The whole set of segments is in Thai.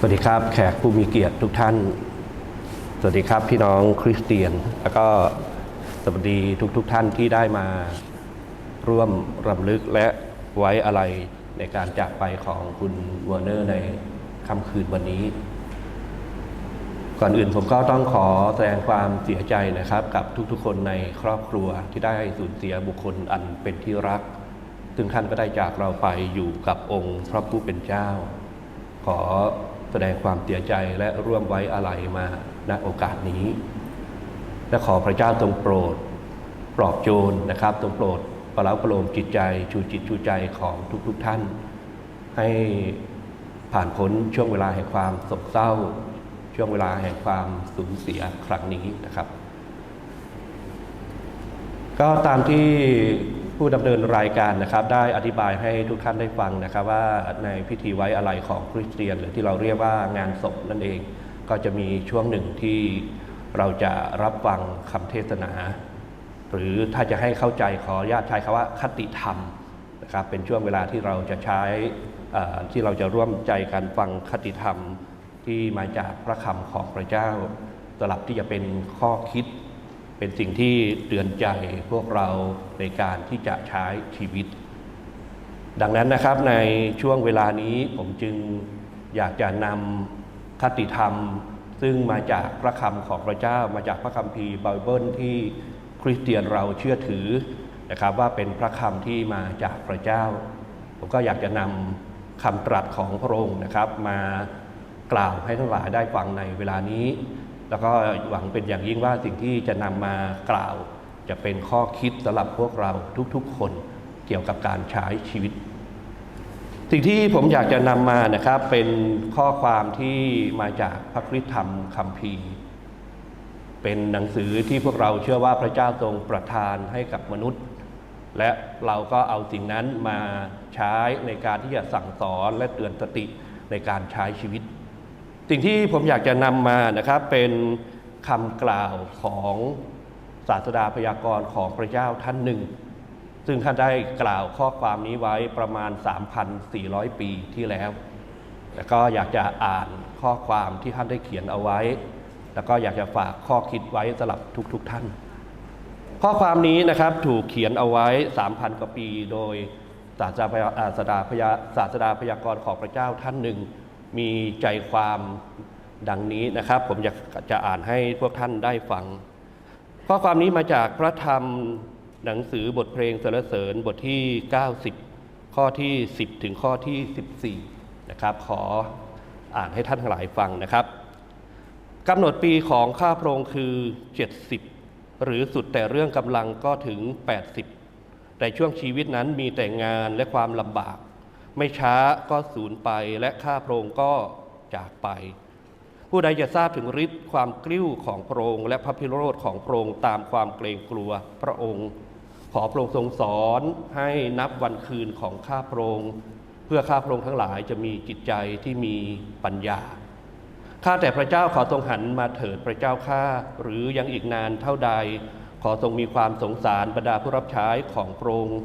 สวัสดีครับแขกผู้มีเกียรติทุกท่าน สวัสดีครับพี่น้องคริสเตียน แล้วก็สวัสดีทุกๆทท่านที่ได้มาร่วมรำลึกและไว้อะไรในการจากไปของคุณวอร์เนอร์ในค่ำคืนวันนี้ ก่อนอื่นผมก็ต้องขอแสดงความเสียใจนะครับ กับทุกๆ คนในครอบครัวที่ได้สูญเสียบุคคลอันเป็นที่รัก ซึ่งท่านก็ได้จากเราไปอยู่กับองค์พระผู้เป็นเจ้า ขอ แสดงความเสียใจและร่วมไว้อาลัยมาณโอกาสนี้ และขอพระเจ้าทรงโปรด ปลอบโยนนะครับทรงโปรดประลาประโลมจิตใจ ชูจิตชูใจของทุกๆทท่าน ให้ผ่านพ้นช่วงเวลาแห่งความโศกเศร้า ช่วงเวลาแห่งความสูญเสียครั้งนี้นะครับ ก็ตามที่ ผู้ดำเนินรายการนะครับได้อธิบายให้ทุกท่านได้ฟังนะครับ ว่าในพิธีไว้อะไรของคริสเตียน หรือที่เราเรียกว่างานศพนั่นเอง ก็จะมีช่วงหนึ่งที่เราจะรับฟังคำเทศนา หรือถ้าจะให้เข้าใจขออนุญาตใช้คำว่าคติธรรมนะครับเป็นช่วงเวลาที่เราจะใช้ที่เราจะร่วมใจกันฟังคติธรรมที่มาจากพระคำของพระเจ้าสลับที่จะเป็นข้อคิด เป็นสิ่งที่เตือนใจพวกเราในการที่จะใช้ชีวิต ดังนั้นนะครับในช่วงเวลานี้ผมจึงอยากจะนำคติธรรม ซึ่งมาจากพระคำของพระเจ้ามาจากพระคัมภีร์ไบเบิลที่คริสเตียนเราเชื่อถือนะครับว่าเป็นพระคำที่มาจากพระเจ้า ผมก็อยากจะนำคำตรัสของพระองค์นะครับ มากล่าวให้ทั้งหลายได้ฟังในเวลานี้ แล้วก็หวังเป็นอย่างยิ่งว่าสิ่งที่จะนำมากล่าว จะเป็นข้อคิดสำหรับพวกเราทุกๆ คนเกี่ยวกับการใช้ชีวิต สิ่งที่ผมอยากจะนำมานะครับเป็นข้อความที่มาจากพระคริสธรรมคัมภีร์ เป็นหนังสือที่พวกเราเชื่อว่าพระเจ้าทรงประทานให้กับมนุษย์ และเราก็เอาสิ่งนั้นมาใช้ในการที่จะสั่งสอนและเตือนสติในการใช้ชีวิต สิ่งที่ผมอยากจะนำมานะครับเป็นคำกล่าวของศาสดาพยากรณ์ของพระเจ้าท่านหนึ่ง ซึ่งท่านได้กล่าวข้อความนี้ไว้ประมาณ 3,400 ปีที่แล้ว แล้วก็อยากจะอ่านข้อความที่ท่านได้เขียนเอาไว้ แล้วก็อยากจะฝากข้อคิดไว้สำหรับทุกๆทท่าน ข้อความนี้นะครับถูกเขียนเอาไว้ 3,000 กว่าปีโดยศาสดาพยาาศาสดาพยาศาสดาพยากรณ์ของพระเจ้าท่านหนึ่ง มีใจความดังนี้นะครับ ผมอยากจะอ่านให้พวกท่านได้ฟัง ข้อความนี้มาจากพระธรรมหนังสือบทเพลงสรรเสริญบทที่ 90 ข้อที่ 10 ถึงข้อที่ 14 นะครับ ขออ่านให้ท่านทั้งหลายฟังนะครับกำหนดปีของข้าพระองค์คือ 70 หรือสุดแต่เรื่องกำลังก็ถึง 80 แต่ช่วงชีวิตนั้นมีแต่งานและความลำบาก ไม่ช้าก็สูญไปและข้าพระองค์ก็จากไป ผู้ใดจะทราบถึงฤทธิ์ความกลิ้วของพระองค์และพระพิโรธของพระองค์ตามความเกรงกลัวพระองค์ ขอพระองค์ทรงสอนให้นับวันคืนของข้าพระองค์เพื่อข้าพระองค์ทั้งหลายจะมีจิตใจที่มีปัญญาข้าแต่พระเจ้าขอทรงหันมาเถิดพระเจ้าข้าหรือยังอีกนานเท่าใด ขอทรงมีความสงสารบรรดาผู้รับใช้ของพระองค์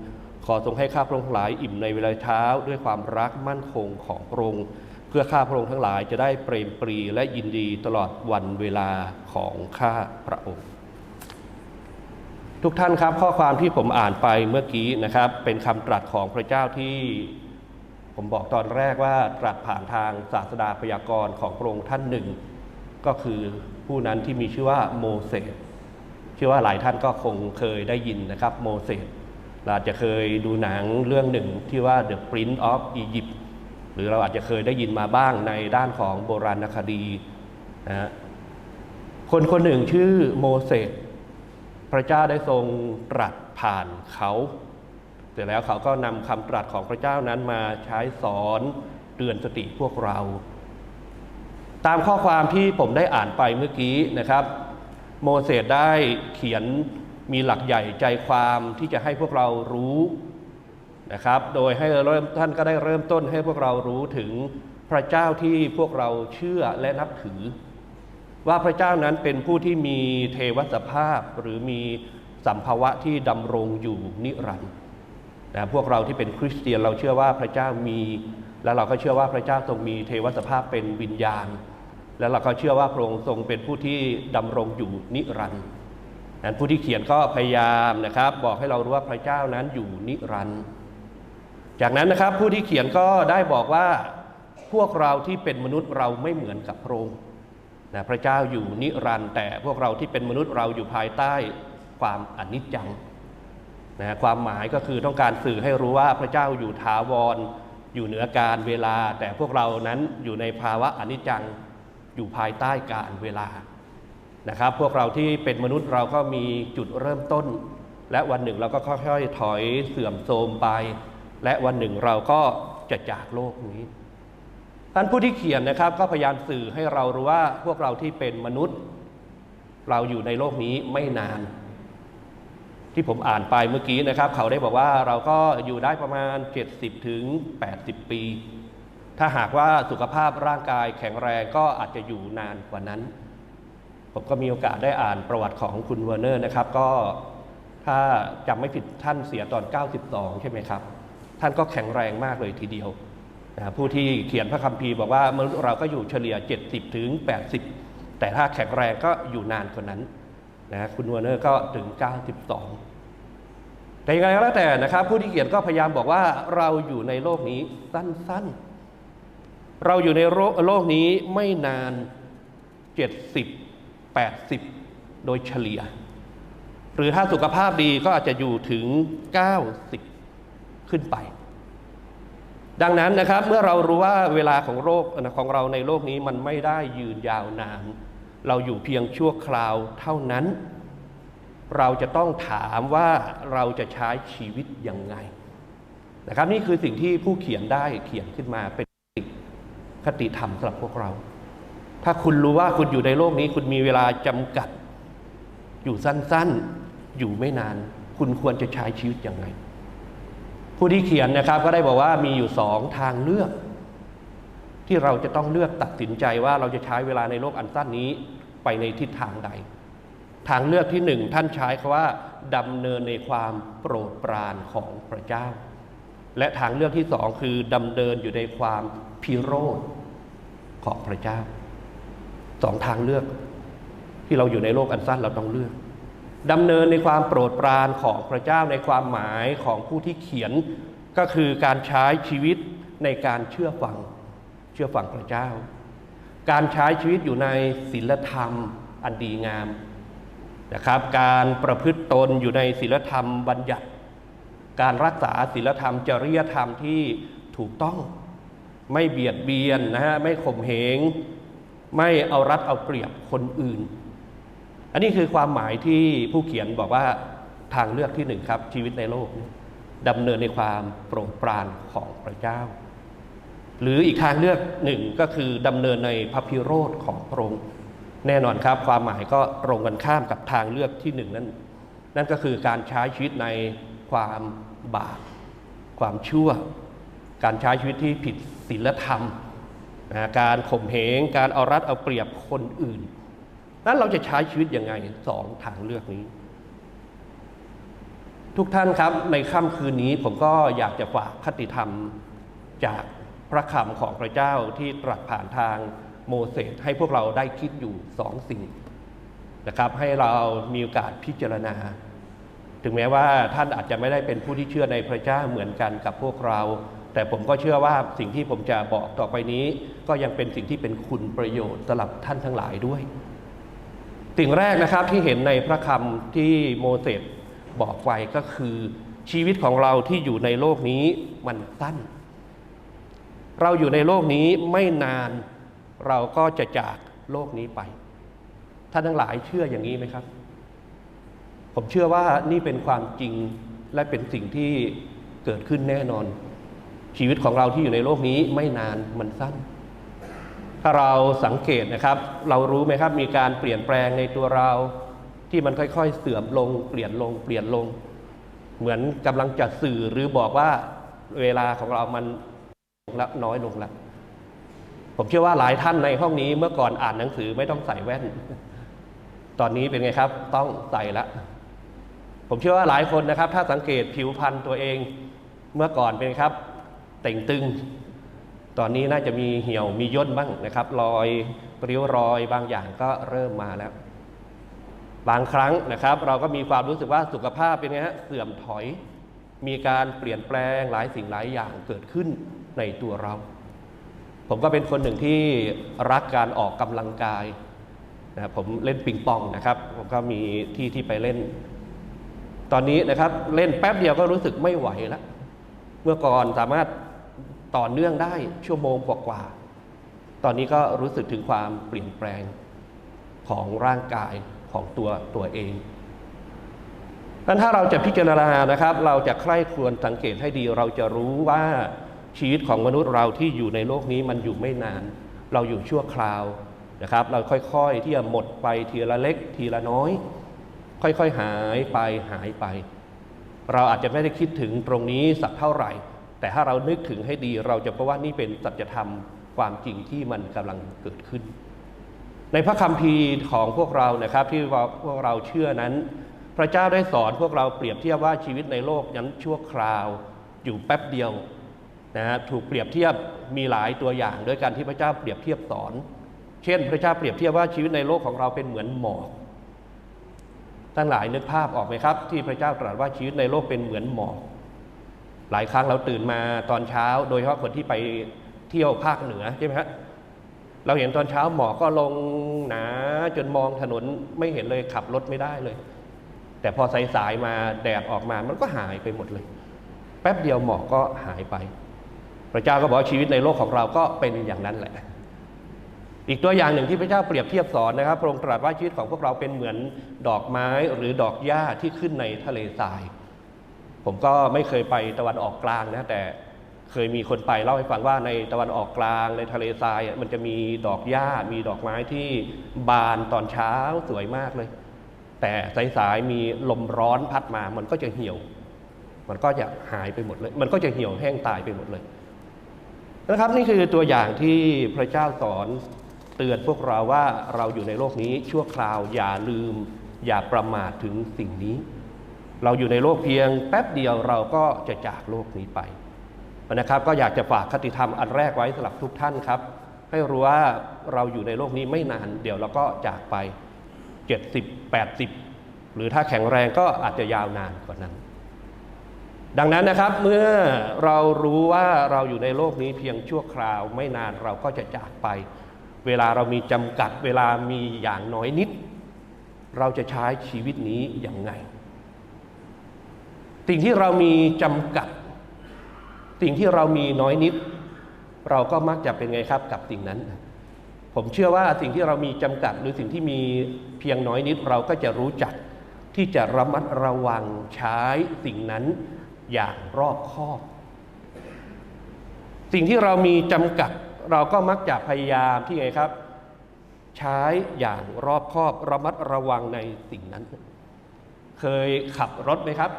ขอทรงให้ข้าพระองค์ทั้งหลายอิ่มในเวลาเช้าด้วยความรักมั่นคงของพระองค์เพื่อข้าพระองค์ทั้งหลายจะได้เปรมปรีและยินดีตลอดวันเวลาของข้าพระองค์ ทุกท่านครับข้อความที่ผมอ่านไปเมื่อกี้นะครับ เป็นคำตรัสของพระเจ้าที่ผมบอกตอนแรกว่าตรัสผ่านทางศาสดาพยากรณ์ของพระองค์ท่านหนึ่ง ก็คือผู้นั้นที่มีชื่อว่าโมเสสเชื่อว่าหลายท่านก็คงเคยได้ยินนะครับโมเสส เราอาจจะเคยดูหนังเรื่องหนึ่งที่ว่า The Prince of Egypt หรือเราอาจจะเคยได้ยินมาบ้างในด้านของโบราณคดีนะฮะคนคนหนึ่งชื่อโมเสสพระเจ้าได้ทรงตรัสผ่านเขาเสร็จแล้วเขาก็นำคำตรัสของพระเจ้านั้นมาใช้สอนเตือนสติพวกเรา ตามข้อความที่ผมได้อ่านไปเมื่อกี้นะครับ โมเสสได้เขียน มีหลักใหญ่ใจความที่จะให้พวกเรารู้นะครับ โดยให้เริ่มท่านก็ได้เริ่มต้นให้พวกเรารู้ถึงพระเจ้าที่พวกเราเชื่อและนับถือ ว่าพระเจ้านั้นเป็นผู้ที่มีเทวสภาพหรือมีสัมภาวะที่ดำรงอยู่นิรันดร์นะพวกเราที่เป็นคริสเตียนเราเชื่อว่าพระเจ้ามี แล้วเราก็เชื่อว่าพระเจ้าทรงมีเทวสภาพเป็นวิญญาณ แล้วเราก็เชื่อว่าพระองค์ทรงเป็นผู้ที่ดำรงอยู่นิรันดร์ นั้นผู้ที่เขียนก็พยายามนะครับ บอกให้เรารู้ว่าพระเจ้านั้นอยู่นิรันดร์จากนั้นนะครับผู้ที่เขียนก็ได้บอกว่าพวกเราที่เป็นมนุษย์เราไม่เหมือนกับพระองค์นะพระเจ้าอยู่นิรันดร์แต่พวกเราที่เป็นมนุษย์เราอยู่ภายใต้ความอนิจจังนะความหมายก็คือต้องการสื่อให้รู้ว่าพระเจ้าอยู่ถาวรอยู่เหนือการเวลา แต่พวกเรานั้นอยู่ในภาวะอนิจจังอยู่ภายใต้การเวลา นะครับ พวกเราที่เป็นมนุษย์เราก็มีจุดเริ่มต้น และวันหนึ่งเราก็ค่อยๆถอยเสื่อมโทรมไป และวันหนึ่งเราก็จะจากโลกนี้ท่านผู้ที่เขียนนะครับ ก็พยายามสื่อให้เรารู้ว่าพวกเราที่เป็นมนุษย์ เราอยู่ในโลกนี้ไม่นาน ที่ผมอ่านไปเมื่อกี้นะครับ เขาได้บอกว่าเราก็อยู่ได้ประมาณ 70ถึง80 ปี ถ้าหากว่าสุขภาพร่างกายแข็งแรงก็อาจจะอยู่นานกว่านั้น ผมก็มีโอกาสได้อ่านประวัติของคุณเวอร์เนอร์นะครับ ก็ถ้าจำไม่ผิดท่านเสียตอน 92 ใช่ไหมครับ ท่านก็แข็งแรงมากเลยทีเดียวนะผู้ที่เขียนพระคัมภีร์บอกว่ามนุษย์เราก็อยู่เฉลี่ย 70 ถึง 80 แต่ถ้าแข็งแรงก็อยู่นานกว่านั้นนะคุณวอร์เนอร์ก็ถึง 92 แต่ยังไงก็แล้วแต่นะครับ ผู้ที่เขียนก็พยายามบอกว่าเราอยู่ในโลกนี้สั้นๆ เราอยู่ในโลกโลกนี้ไม่นาน 70 80 โดยเฉลี่ย หรือถ้าสุขภาพดีก็อาจจะอยู่ถึง 90 ขึ้นไป ดังนั้นนะครับเมื่อเรารู้ว่าเวลาของโรคของเราในโลกนี้มันไม่ได้ยืนยาวนาน เราอยู่เพียงชั่วคราวเท่านั้น เราจะต้องถามว่าเราจะใช้ชีวิตยังไงนะครับนี่คือสิ่งที่ผู้เขียนได้เขียนขึ้นมาเป็นคติธรรมสำหรับพวกเรา ถ้าคุณรู้ว่าคุณอยู่ในโลกนี้ คุณมีเวลาจำกัด อยู่สั้นๆ อยู่ไม่นาน คุณควรจะใช้ชีวิตยังไง ผู้ที่เขียนนะครับ ก็ได้บอกว่ามีอยู่สองทางเลือก ที่เราจะต้องเลือกตัดสินใจว่าเราจะใช้เวลาในโลกอันสั้นนี้ไปในทิศทางใด ทางเลือกที่หนึ่งท่านใช้คำว่าดำเนินในความโปรดปรานของพระเจ้า และทางเลือกที่สองคือดำเนินอยู่ในความพิโรธของพระเจ้า สองทางเลือก ที่เราอยู่ในโลกอันสั้นเราต้องเลือกดำเนินในความโปรดปรานของพระเจ้าในความหมายของผู้ที่เขียนก็คือการใช้ชีวิตในการเชื่อฟังเชื่อฟังพระเจ้า การใช้ชีวิตอยู่ในศีลธรรมอันดีงามนะครับ การประพฤติตนอยู่ในศีลธรรมบัญญัติ การรักษาศีลธรรมจริยธรรมที่ถูกต้อง ไม่เบียดเบียนนะฮะไม่ข่มเหง ไม่เอารัดเอาเปรียบคนอื่น อันนี้คือความหมายที่ผู้เขียนบอกว่าทางเลือกที่หนึ่งครับ ชีวิตในโลกดำเนินในความโปรดปรานของพระเจ้า หรืออีกทางเลือกหนึ่งก็คือดำเนินในพระพิโรธของพระองค์แน่นอนครับ ความหมายก็ตรงกันข้ามกับทางเลือกที่หนึ่งนั้นนั่นก็คือการใช้ชีวิตในความบาปความชั่ว การใช้ชีวิตที่ผิดศีลธรรม นะการข่มเหงการเอารัดเอาเปรียบคนอื่น นั้นเราจะใช้ชีวิตยังไงสองทางเลือกนี้ ทุกท่านครับในค่ำคืนนี้ผมก็อยากจะฝากคติธรรมจากพระคำของพระเจ้าที่ตรัสผ่านทางโมเสสให้พวกเราได้คิดอยู่สองสิ่งนะครับ ให้เรามีโอกาสพิจารณา ถึงแม้ว่าท่านอาจจะไม่ได้เป็นผู้ที่เชื่อในพระเจ้าเหมือนกันกับพวกเรา แต่ผมก็เชื่อว่าสิ่งที่ผมจะบอกต่อไปนี้ ก็ยังเป็นสิ่งที่เป็นคุณประโยชน์สำหรับท่านทั้งหลายด้วย สิ่งแรกนะครับที่เห็นในพระคำที่โมเสสบอกไว้ก็คือชีวิตของเราที่อยู่ในโลกนี้มันสั้น เราอยู่ในโลกนี้ไม่นานเราก็จะจากโลกนี้ไป ท่านทั้งหลายเชื่ออย่างนี้ไหมครับ ผมเชื่อว่านี่เป็นความจริงและเป็นสิ่งที่เกิดขึ้นแน่นอน ชีวิตของเราที่อยู่ในโลกนี้ไม่นานมันสั้น ถ้าเราสังเกตนะครับ เรารู้ไหมครับมีการเปลี่ยนแปลงในตัวเราที่มันค่อย ๆ เสื่อมลง เปลี่ยนลง เปลี่ยนลง เหมือนกำลังจะสื่อหรือบอกว่าเวลาของเรามันลงละน้อยลงละผมเชื่อว่าหลายท่านในห้องนี้เมื่อก่อนอ่านหนังสือไม่ต้องใส่แว่น ตอนนี้เป็นไงครับ ต้องใส่ละผมเชื่อว่าหลายคนนะครับ ถ้าสังเกตผิวพรรณตัวเอง เมื่อก่อนเป็นครับ เต่งตึง ตอนนี้น่าจะมีเหี่ยวมีย่นบ้างนะครับ รอยปริ้วรอยบางอย่างก็เริ่มมาแล้ว บางครั้งนะครับ เราก็มีความรู้สึกว่าสุขภาพเป็นไงฮะเสื่อมถอย มีการเปลี่ยนแปลงหลายสิ่งหลายอย่างเกิดขึ้นในตัวเรา ผมก็เป็นคนหนึ่งที่รักการออกกำลังกายนะครับผมเล่นปิงปองนะครับ ผมก็มีที่ที่ไปเล่น ตอนนี้นะครับเล่นแป๊บเดียวก็รู้สึกไม่ไหวแล้วเมื่อก่อนสามารถ ต่อเนื่องได้ชั่วโมงกว่าๆ ตอนนี้ก็รู้สึกถึงความเปลี่ยนแปลงของร่างกายของตัวตัวเองนั้นถ้าเราจะพิจารณานะครับ เราจะใคร่ควญสังเกตให้ดี เราจะรู้ว่าชีวิตของมนุษย์เราที่อยู่ในโลกนี้มันอยู่ไม่นาน เราอยู่ชั่วคราวนะครับ เราค่อยๆที่จะหมดไปทีละเล็กทีละน้อย ค่อยๆหายไปหายไป เราอาจจะไม่ได้คิดถึงตรงนี้สักเท่าไหร่ แต่ถ้าเรานึกถึงให้ดี เราจะพบว่านี่เป็นสัจธรรมความจริงที่มันกำลังเกิดขึ้น ในพระคัมภีร์ของพวกเรานะครับที่พวกเราเชื่อนั้น พระเจ้าได้สอนพวกเราเปรียบเทียบว่าชีวิตในโลกนั้นชั่วคราวอยู่แป๊บเดียวนะฮะถูกเปรียบเทียบมีหลายตัวอย่างด้วยกันที่พระเจ้าเปรียบเทียบสอน เช่น พระเจ้าเปรียบเทียบว่าชีวิตในโลกของเราเป็นเหมือนหมอกทั้งหลายนึกภาพออกไหมครับ ที่พระเจ้าตรัสว่าชีวิตในโลกเป็นเหมือนหมอก หลายครั้งเราตื่นมาตอนเช้า โดยเฉพาะคนที่ไปเที่ยวภาคเหนือใช่ไหมฮะเราเห็นตอนเช้าหมอกก็ลงหนาจนมองถนนไม่เห็นเลยขับรถไม่ได้เลย แต่พอสายๆมาแดดออกมามันก็หายไปหมดเลย แป๊บเดียวหมอกก็หายไป พระเจ้าก็บอกชีวิตในโลกของเราก็เป็นอย่างนั้นแหละ อีกตัวอย่างหนึ่งที่พระเจ้าเปรียบเทียบสอนนะครับพระองค์ตรัสว่าชีวิตของพวกเราเป็นเหมือนดอกไม้หรือดอกหญ้าที่ขึ้นในทะเลทราย ผมก็ไม่เคยไปตะวันออกกลางนะแต่เคยมีคนไปเล่าให้ฟังว่าในตะวันออกกลางในทะเลทรายมันจะมีดอกหญ้ามีดอกไม้ที่บานตอนเช้าสวยมากเลย แต่สายๆมีลมร้อนพัดมามันก็จะเหี่ยว มันก็จะหายไปหมดเลย มันก็จะเหี่ยวแห้งตายไปหมดเลยนะครับนี่คือตัวอย่างที่พระเจ้าสอนเตือนพวกเราว่าเราอยู่ในโลกนี้ชั่วคราวอย่าลืม อย่าประมาทถึงสิ่งนี้ เราอยู่ในโลกเพียงแป๊บเดียวเราก็จะจากโลกนี้ไปนะครับ ก็อยากจะฝากคติธรรมอันแรกไว้สำหรับทุกท่านครับ ให้รู้ว่าเราอยู่ในโลกนี้ไม่นาน เดี๋ยวเราก็จากไป 70 80 หรือถ้าแข็งแรงก็อาจจะยาวนานกว่านั้น ดังนั้นนะครับเมื่อเรารู้ว่าเราอยู่ในโลกนี้เพียงชั่วคราว ไม่นานเราก็จะจากไป เวลาเรามีจำกัด เวลามีอย่างน้อยนิด เราจะใช้ชีวิตนี้อย่างไง สิ่งที่เรามีจำกัด สิ่งที่เรามีน้อยนิด เราก็มักจะเป็นไงครับกับสิ่งนั้น ผมเชื่อว่าสิ่งที่เรามีจำกัด หรือสิ่งที่มีเพียงน้อยนิด เราก็จะรู้จักที่จะระมัดระวังใช้สิ่งนั้นอย่างรอบคอบ สิ่งที่เรามีจำกัด เราก็มักจะพยายามที่ไงครับ ใช้อย่างรอบคอบระมัดระวังในสิ่งนั้น เคยขับรถไหมครับ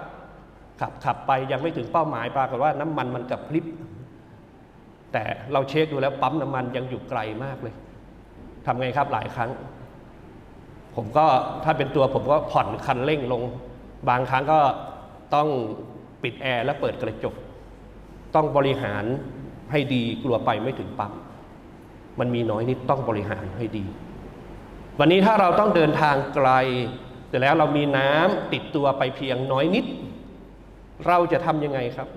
ขับขับไปยังไม่ถึงเป้าหมายปรากฏว่าน้ำมันมันกับพริบ แต่เราเช็คดูแล้วปั๊มน้ำมันยังอยู่ไกลมากเลยทำไงครับหลายครั้ง ผมก็ถ้าเป็นตัวผมก็ผ่อนคันเร่งลง บางครั้งก็ต้องปิดแอร์และเปิดกระจก ต้องบริหารให้ดีกลัวไปไม่ถึงปั๊มมันมีน้อยนิดต้องบริหารให้ดี วันนี้ถ้าเราต้องเดินทางไกล แต่แล้วเรามีน้ำติดตัวไปเพียงน้อยนิด เราจะทำยังไงครับ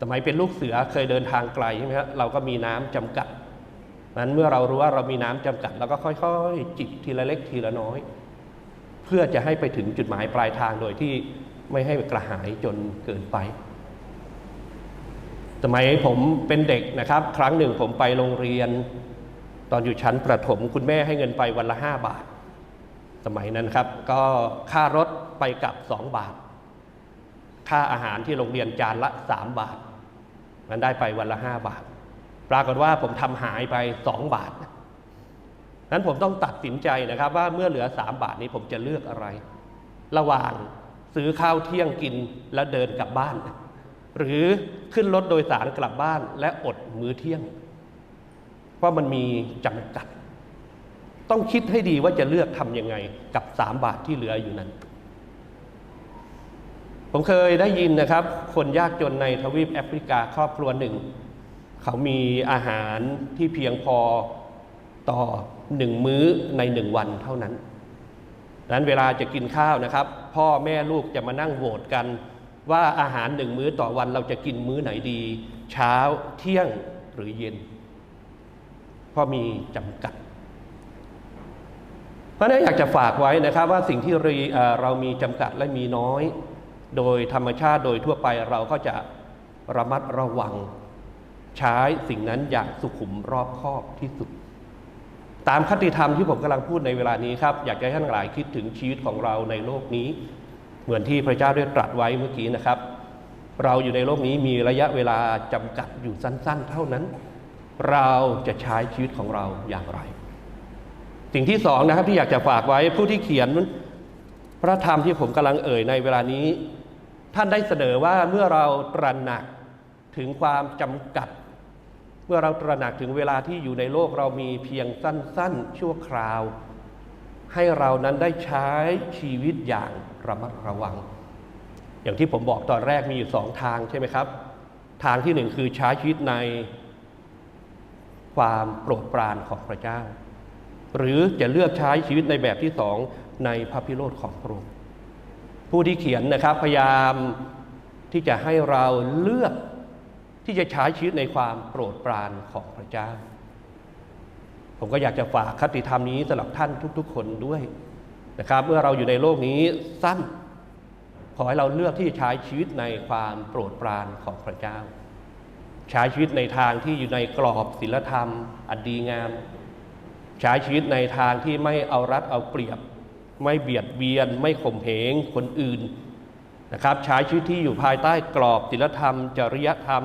สมัยเป็นลูกเสือเคยเดินทางไกลใช่ไหมครับเราก็มีน้ำจำกัดนั้นเมื่อเรารู้ว่าเรามีน้ำจำกัดเราก็ค่อยๆ จิบทีละเล็กทีละน้อย เพื่อจะให้ไปถึงจุดหมายปลายทางโดยที่ไม่ให้กระหายจนเกินไป สมัยผมเป็นเด็กนะครับ ครั้งหนึ่งผมไปโรงเรียน ตอนอยู่ชั้นประถมคุณแม่ให้เงินไปวันละห้าบาท สมัยนั้นครับ ก็ค่ารถไปกลับสองบาท ค่าอาหารที่โรงเรียนจานละสามบาท มันได้ไปวันละห้าบาท ปรากฏว่าผมทำหายไปสองบาทนั้นผมต้องตัดสินใจนะครับ ว่าเมื่อเหลือสามบาทนี้ผมจะเลือกอะไร ระหว่างซื้อข้าวเที่ยงกินแล้วเดินกลับบ้าน หรือขึ้นรถโดยสารกลับบ้านและอดมื้อเที่ยง เพราะมันมีจำกัด ต้องคิดให้ดีว่าจะเลือกทำยังไงกับสามบาทที่เหลืออยู่นั้น ผมเคยได้ยินนะครับ คนยากจนในทวีปแอฟริกาครอบครัวหนึ่ง เขามีอาหารที่เพียงพอต่อหนึ่งมื้อในหนึ่งวันเท่านั้นดังนั้นเวลาจะกินข้าวนะครับ พ่อแม่ลูกจะมานั่งโหวตกัน ว่าอาหารหนึ่งมื้อต่อวันเราจะกินมื้อไหนดี เช้าเที่ยงหรือเย็นเพราะมีจำกัดเพราะนั้นอยากจะฝากไว้นะครับว่าสิ่งที่เรามีจำกัดและมีน้อย โดยธรรมชาติโดยทั่วไปเราก็จะระมัดระวัง ใช้สิ่งนั้นอย่างสุขุมรอบคอบที่สุด ตามคติธรรมที่ผมกำลังพูดในเวลานี้ครับ อยากให้ท่านหลายคิดถึงชีวิตของเราในโลกนี้ เหมือนที่พระเจ้าได้ตรัสไว้เมื่อกี้นะครับ เราอยู่ในโลกนี้มีระยะเวลาจำกัดอยู่สั้น ๆ เท่านั้น เราจะใช้ชีวิตของเราอย่างไร สิ่งที่สองนะครับที่อยากจะฝากไว้ผู้ที่เขียนพระธรรมที่ผมกำลังเอ่ยในเวลานี้ ท่านได้เสนอว่าเมื่อเราตระหนักถึงความจำกัด เมื่อเราตระหนักถึงเวลาที่อยู่ในโลกเรามีเพียงสั้น ๆ ชั่วคราว ให้เรานั้นได้ใช้ชีวิตอย่างระมัดระวัง อย่างที่ผมบอกตอนแรกมีอยู่สองทางใช่ไหมครับ ทางที่หนึ่งคือใช้ชีวิตในความโปรดปรานของพระเจ้า หรือจะเลือกใช้ชีวิตในแบบที่สองในพระพิโรธของพระองค์ ผู้ที่เขียนนะครับพยายามที่จะให้เราเลือกที่จะใช้ชีวิตในความโปรดปรานของพระเจ้า ผมก็อยากจะฝากคติธรรมนี้สำหรับท่านทุก ๆ คนด้วยนะครับ เมื่อเราอยู่ในโลกนี้สั้น ขอให้เราเลือกที่จะใช้ชีวิตในความโปรดปรานของพระเจ้า ใช้ชีวิตในทางที่อยู่ในกรอบศีลธรรม อันดีงาม ใช้ชีวิตในทางที่ไม่เอารัดเอาเปรียบ ไม่เบียดเบียน ไม่ข่มเหงคนอื่นนะครับใช้ชีวิตที่อยู่ภายใต้กรอบศีลธรรม จริยธรรม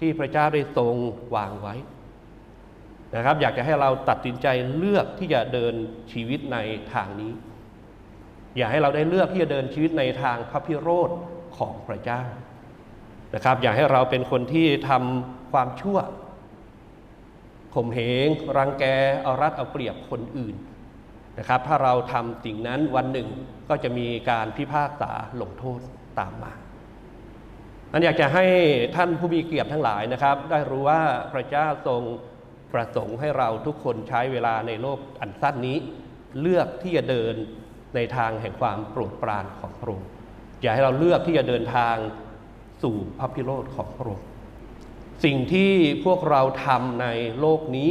ที่พระเจ้าได้ทรงวางไว้นะครับ อยากจะให้เราตัดสินใจเลือกที่จะเดินชีวิตในทางนี้ อย่าให้เราได้เลือกที่จะเดินชีวิตในทางพระพิโรธของพระเจ้านะครับ อย่าให้เราเป็นคนที่ทำความชั่วข่มเหงรังแกเอารัดเอาเปรียบคนอื่น นะครับถ้าเราทำสิ่งนั้นวันหนึ่งก็จะมีการพิพากษาลงโทษตามมาอันอยากจะให้ท่านผู้มีเกียรติทั้งหลายนะครับ ได้รู้ว่าพระเจ้าทรงประสงค์ให้เราทุกคนใช้เวลาในโลกอันสั้นนี้ เลือกที่จะเดินในทางแห่งความโปรดปรานของพระองค์อย่าให้เราเลือกที่จะเดินทางสู่พระพิโรธของพระองค์สิ่งที่พวกเราทำในโลกนี้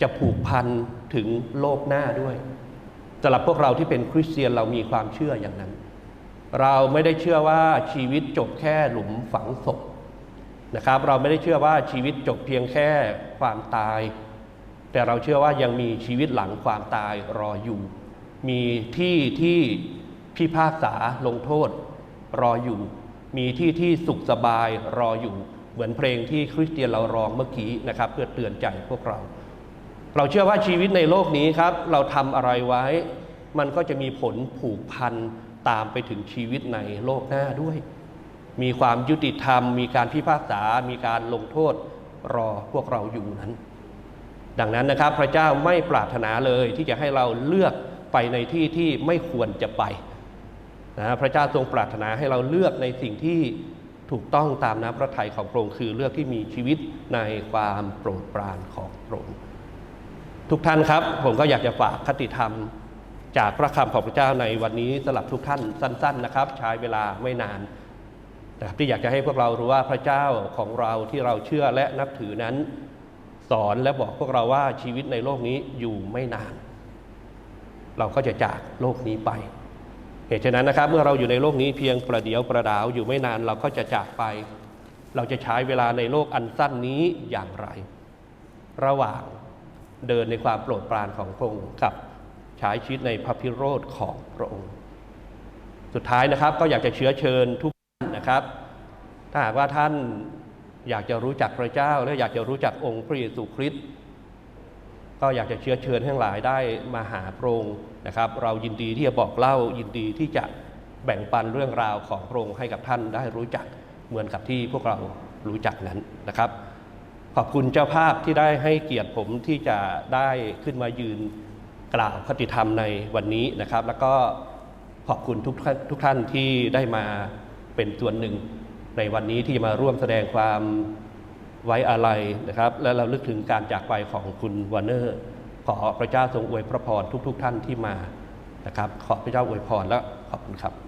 จะผูกพันถึงโลกหน้าด้วยสำหรับพวกเราที่เป็นคริสเตียนเรามีความเชื่ออย่างนั้น เราไม่ได้เชื่อว่าชีวิตจบแค่หลุมฝังศพนะครับ เราไม่ได้เชื่อว่าชีวิตจบเพียงแค่ความตาย แต่เราเชื่อว่ายังมีชีวิตหลังความตายรออยู่ มีที่ที่พิพากษาลงโทษรออยู่ มีที่ที่สุขสบายรออยู่ เหมือนเพลงที่คริสเตียนเราร้องเมื่อกี้นะครับ เพื่อเตือนใจพวกเรา เราเชื่อว่าชีวิตในโลกนี้ครับ เราทำอะไรไว้ มันก็จะมีผลผูกพันตามไปถึงชีวิตในโลกหน้าด้วย มีความยุติธรรม มีการพิพากษา มีการลงโทษรอพวกเราอยู่นั้น ดังนั้นนะครับ พระเจ้าไม่ปรารถนาเลยที่จะให้เราเลือกไปในที่ที่ไม่ควรจะไปนะพระเจ้าทรงปรารถนาให้เราเลือกในสิ่งที่ถูกต้องตามน้ำพระทัยของพระองค์คือเลือกที่มีชีวิตในความโปรดปรานของพระองค์ ทุกท่านครับ ผมก็อยากจะฝากคติธรรม จากพระคำของพระเจ้าในวันนี้สำหรับทุกท่านสั้น ๆ นะครับ ใช้เวลาไม่นานนะครับที่อยากจะให้พวกเรารู้ว่าพระเจ้าของเราที่เราเชื่อและนับถือนั้น สอนและบอกพวกเราว่าชีวิตในโลกนี้อยู่ไม่นาน เราก็จะจากโลกนี้ไป เหตุฉะนั้นนะครับ เมื่อเราอยู่ในโลกนี้เพียงประเดียวประดาวอยู่ไม่นานเราก็จะจากไป เราจะใช้เวลาในโลกอันสั้นนี้อย่างไร ระหว่าง เดินในความโปรดปรานของพระองค์กับใช้ชีวิตในพระพิโรธของพระองค์ สุดท้ายนะครับก็อยากจะเชื้อเชิญทุกท่านนะครับ ถ้าหากว่าท่านอยากจะรู้จักพระเจ้า และอยากจะรู้จักองค์พระเยซูคริสต์ก็อยากจะเชื้อเชิญทั้งหลายได้มาหาพระองค์นะครับ เรายินดีที่จะบอกเล่ายินดีที่จะแบ่งปันเรื่องราวของพระองค์ให้กับท่านได้รู้จักเหมือนกับที่พวกเรารู้จักนั้นนะครับ ขอบคุณเจ้าภาพที่ได้ให้เกียรติผมที่จะได้ขึ้นมายืนกล่าวคติธรรมในวันนี้นะครับ แล้วก็ขอบคุณทุกท่านทุกท่านที่ได้มาเป็นส่วนหนึ่ง ในวันนี้ที่มาร่วมแสดงความไว้อาลัยนะครับ และเราลึกถึงการจากไปของคุณวอร์เนอร์ ขอพระเจ้าทรงอวยพระพรทุก ๆ ท่านที่มานะครับ ขอพระเจ้าอวยพรและขอบคุณครับ